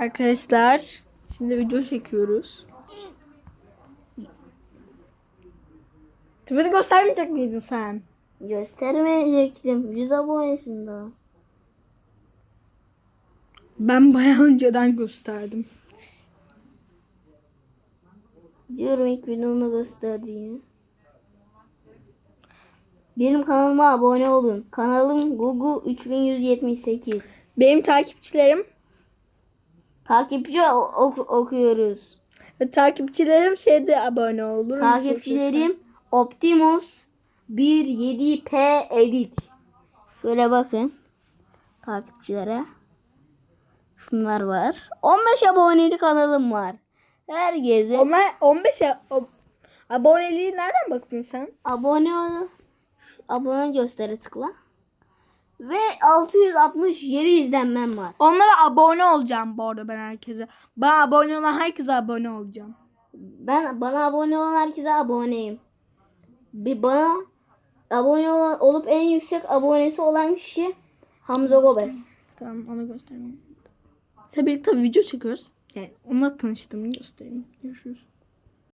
Arkadaşlar şimdi video çekiyoruz. Tümünü göstermeyecek miydin sen? Göstermeyecektim. 100 abonesin daha. Ben bayağı önceden gösterdim. Diyorum ilk videomda gösterdiğini. Benim kanalıma abone olun. Kanalım Gugu 3178. Benim takipçilerim Takipçi ok- okuyoruz. ve takipçilerim şeyde abone olur. Takipçilerim Optimus 17P Edit. Şöyle bakın. Takipçilere. Şunlar var. 15 aboneli kanalım var. Herkese Onlar 15 a- o- aboneliği nereden baktın sen? abone ol. Abone göstere tıkla. Ve 667 izlenmem var. Onlara abone olacağım bu arada ben herkese. Bana abone olan herkese abone olacağım. Ben bana abone olan herkese aboneyim. Bir bana abone olan, olup en yüksek abonesi olan kişi Hamza Gobes. Tamam onu göstereyim. Tabii tabii video çekiyoruz. Yani onunla tanıştım göstereyim. Görüşürüz.